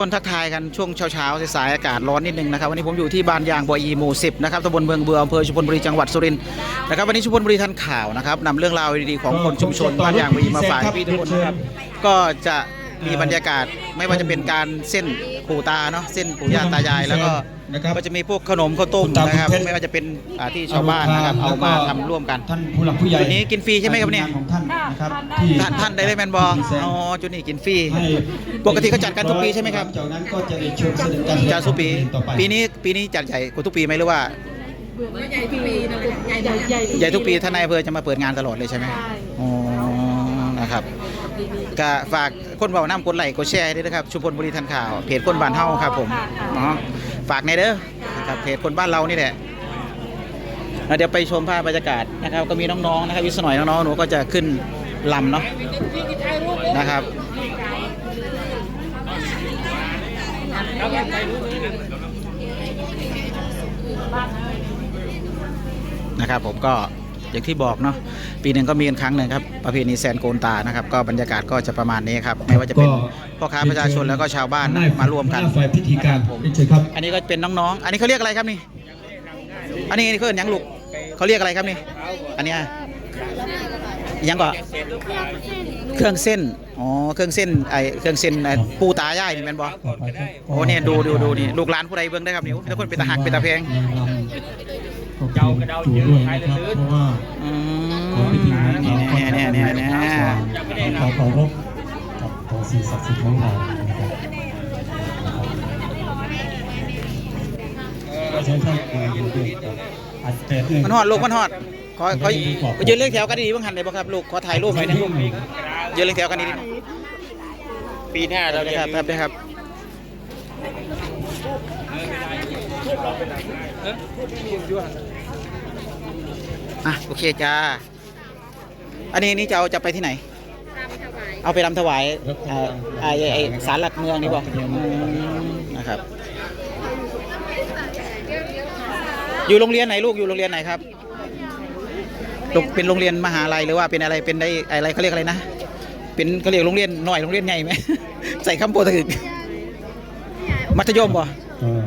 คนทักทายกันช่วงเช้าๆสายๆอากาศร้อนนิดนึงนะครับวันนี้ผมอยู่ที่บ้านยางบอยีหมู่สิบนะครับตำบลเมืองเบืออำเภอชุมพลบุรีจังหวัดสุรินทร์นะครับวันนี้ชุมพลบุรีทันข่าวนะครับนำเรื่องราวดีๆของคนชุมชนบ้านยางบอยีมาฝากพี่ทุกคนนะครับก็จะ มีบรรยากาศไม่ว่าจะเป็นการเส้นปู่ตาเนาะเส้นปู่ย่าตายายแล้วก็นะครับก็จะมีพวกขนมข้าวต้มคุณตานะครับคุณเพชรไม่ว่าจะเป็นอ่าที่ชาวบ้านนะครับเอามาทำร่วมกันท่านผู้หลักผู้ใหญ่วันนี้กินฟรีใช่ไหมครับเนี่ยทีงานของท่านนะครับที่ท่านท่านได้เลยแมนบอที่แสงอ๋อจุดนี้กินฟรีให้ปกติเขาจัดกันทุกปีใช่ไหมครับหลังจากนั้นก็จะได้ชมเสด็จการจัดทุกปีต่อไปปีนี้ปีนี้จัดใหญ่กว่าทุกปีไหมหรือว่าใหญ่ทุกปีนะลูกใหญ่ใหญ่ใหญ่ใหญ่ทุกปีท่านนายอำเภอจะมาเปิดงานตลอดเลยใช่ไหมใช่อ๋อ นะครับก็ฝากคนเบาน้ำกดไลค์กดแชร์ให้ด้วยนะครับชุมพลบุรีทันข่าวเพจคนบ้านเฮาครับผมเนาะฝากในเด้อนะครับเพจคนบ้านเรานี่แหละแล้วเดี๋ยวไปชมภาพบรรยากาศนะครับ ก็มีน้องๆนะครับวิสหน่อยน้องๆหนูก็จะขึ้นลำเนาะนะครับนะครับผมก็ อย่างที่บอกเนาะปีหนึ่งก็มีกันครั้งหนึ่งครับประเพณีแซนโกนตานะครับ ก็บรรยากาศก็จะประมาณนี้ครับไม่ว่าจะเป็นพ่อค้าประชาชนแล้วก็ชาวบ้านนะมาร่วมกันหน้ฝ่ายพิธีการผมเชิญครับอันนี้ก็เป็นน้องๆ อันนี้เขาเรียกอะไรครับนี่ อันนี้เขาเรียกหยังลูกเขาเรียกอะไรครับนี่ อันเนี้ยยังก็เครื่องเส้น อ๋อ เครื่องเส้น ไอเครื่องเส้นไอ้ปูตายายนี่แม่นบ่ต่อไปครับโอ้เนี่ยดูดูดูนี่ ลูกหลานผู้ใดเบิ่งได้ครับนี่ทุกคนเป็นตาหักเป็นตาแพง เจ้ากระเดาเยอะนะครับเพราะว่าอืของพิธีนี้เราก็เนี่ยเนี่ยเนี่ยเนี่ยขอเคารพกับต่อสิ่งศักดิ์สิทธิ์ของเรานะครับก็ใช้ท่านเอ่ยยืนยันกับอัดแต่เยมันฮอดลูกมันฮอดขอขอยืนเรียงแถวกันดีๆบ้างหันเลยบ้างครับลูกขอถ่ายรูปหน่อยนะลูกยืนเรียงแถวกันดีๆปีหน้าเราจะครับครับนะครับ อะโอเคจ้า อันนี้นี่จะเอาจะไปที่ไหน เอาไปรำถวายเอ่อไอ้ไอ้ศาลหลักเมืองนี่บอกอืมนะครับ อยู่โรงเรียนไหนลูกอยู่โรงเรียนไหนครับโรงเป็นโรงเรียนมหาลัยหรือว่าเป็นอะไรเป็นได้อะไรเขาเรียกอะไรนะ เป็นเขาเรียกโรงเรียนหน่อยโรงเรียนใหญ่ไหมใส่คำโปรถึกมัธยมบ่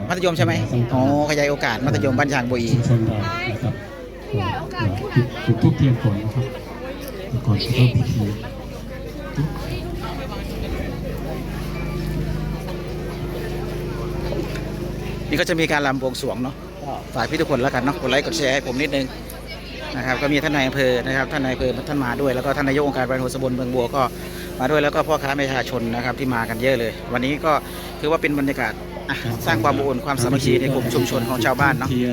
มัธยมใช่ไหมอ๋อขยายโอกาสมัธยมบ้านฉางบุรีชุมชนเรานะครับจุดทุกเทียนฝนนะครับก่อนจะเข้าพิธีนี่ก็จะมีการลำบวงสรวงเนาะก็ฝากพี่ทุกคนแล้วกันเนาะกดไลค์กดแชร์ให้ผมนิดนึงนะครับก็มีท่านนายอำเภอนะครับท่านนายอำเภอท่านมาด้วยแล้วก็ท่านนายกองค์การบริหารส่วนตำบลเมืองบัวก็มาด้วยแล้วก็พ่อค้าประชาชนนะครับที่มากันเยอะเลย วันนี้ก็ถือว่าเป็นบรรยากาศ อะสร้างความอบอุ่นความสามัคคีในกลุ่มชุมชนของชาวบ้านเนาะ ทีย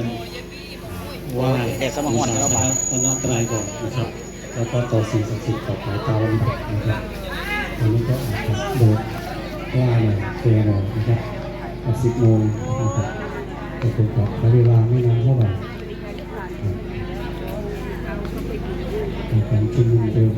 ไหว้แดดสมองอ่อนแล้วบ่าระพระตรายก่อนนะครับ แล้วก็ต่อสิ่งศักดิ์สิทธิ์ต่อสายตาวันนี้นะครับวันนี้ก็อาจจะโดดว่าหน่อยเทหน่อยนะครับสิบโมงนะครับก็คงกับเวลาไม่นานเท่าไหร่ในการชุมนุมเดิน